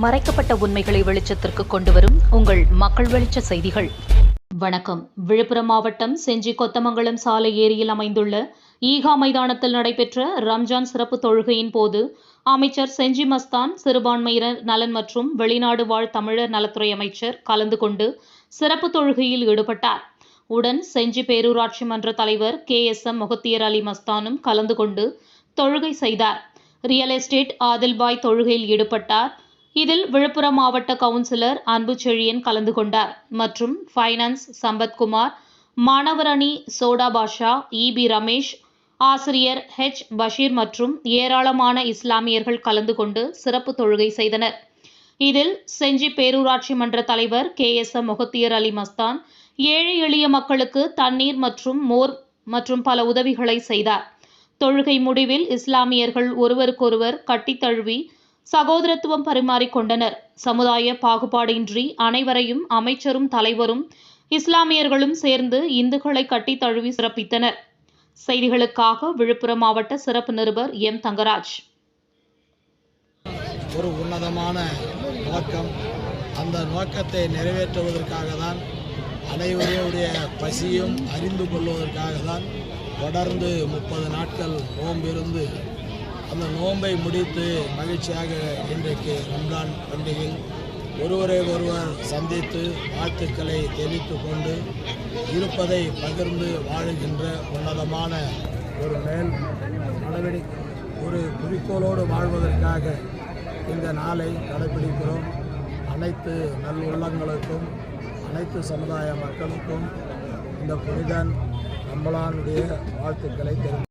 மறைக்கப்பட்ட உண்மைகளை வெளிச்சத்திற்கு கொண்டுவரும் உங்கள் மக்கள் வெளிச்ச செய்திகள். வணக்கம். விழுப்புரம் மாவட்டம் செஞ்சி கொத்தமங்கலம் சாலை ஏரியில் அமைந்துள்ள ஈகா மைதானத்தில் நடைபெற்ற ரம்ஜான் சிறப்பு தொழுகையின் போது அமைச்சர் செஞ்சி மஸ்தான் சிறுபான்மையினர் நலன் மற்றும் வெளிநாடு வாழ் தமிழர் நலத்துறை அமைச்சர் கலந்து கொண்டு சிறப்பு தொழுகையில் ஈடுபட்டார். உடன் செஞ்சி பேரூராட்சி மன்ற தலைவர் K S M Mukhtiyar Ali மஸ்தானும் கலந்து கொண்டு தொழுகை செய்தார். ரியல் எஸ்டேட் ஆதில்பாய் தொழுகையில் ஈடுபட்டார். இதில் விழுப்புரம் மாவட்ட கவுன்சிலர் அன்பு செழியன் கலந்து கொண்டார். மற்றும் ஃபைனான்ஸ் சம்பத்குமார் மாணவர் அணி சோடா பாஷா இபி ரமேஷ் ஆசிரியர் ஹெச் பஷீர் மற்றும் ஏராளமான இஸ்லாமியர்கள் கலந்து கொண்டு சிறப்பு தொழுகை செய்தனர். இதில் செஞ்சி பேரூராட்சி மன்ற தலைவர் K S M Mukhtiyar Ali Masthan ஏழை எளிய மக்களுக்கு தண்ணீர் மற்றும் மோர் மற்றும் பல உதவிகளை செய்தார். தொழுகை முடிவில் இஸ்லாமியர்கள் ஒருவருக்கொருவர் கட்டித்தழுவி சகோதரத்துவம் பரிமாறிக்கொண்டனர். சமுதாய பாகுபாடின்றி அனைவரையும் அமைச்சரும் தலைவரும் இஸ்லாமியர்களும் சேர்ந்து இந்துக்களை கட்டி தழுவி சிறப்பித்தனர். செய்திகளுக்காக விழுப்புரம் மாவட்ட சிறப்பு நிருபர் எம். தங்கராஜ். ஒரு உன்னதமான நோக்கம். அந்த நோக்கத்தை நிறைவேற்றுவதற்காக தான் அனைவருடைய பசியும் அறிந்து கொள்வதற்காக தான் தொடர்ந்து முப்பது நாட்கள் நோம்பிருந்து அந்த நோன்பை முடித்து மகிழ்ச்சியாக இன்றைக்கு ரம்ஜான் பண்டிகையில் ஒருவரை ஒருவர் சந்தித்து வாழ்த்துக்களை தெரிவித்து கொண்டு இருப்பதை பகிர்ந்து வாழுகின்ற உன்னதமான ஒரு மேல் நடவடிக்கை ஒரு குறிக்கோளோடு வாழ்வதற்காக இந்த நாளை கடைபிடிக்கிறோம். அனைத்து நல்லுள்ளங்களுக்கும் அனைத்து சமுதாய மக்களுக்கும் இந்த புனிதன் நம்மளானுடைய வாழ்த்துக்களை தெரிவித்து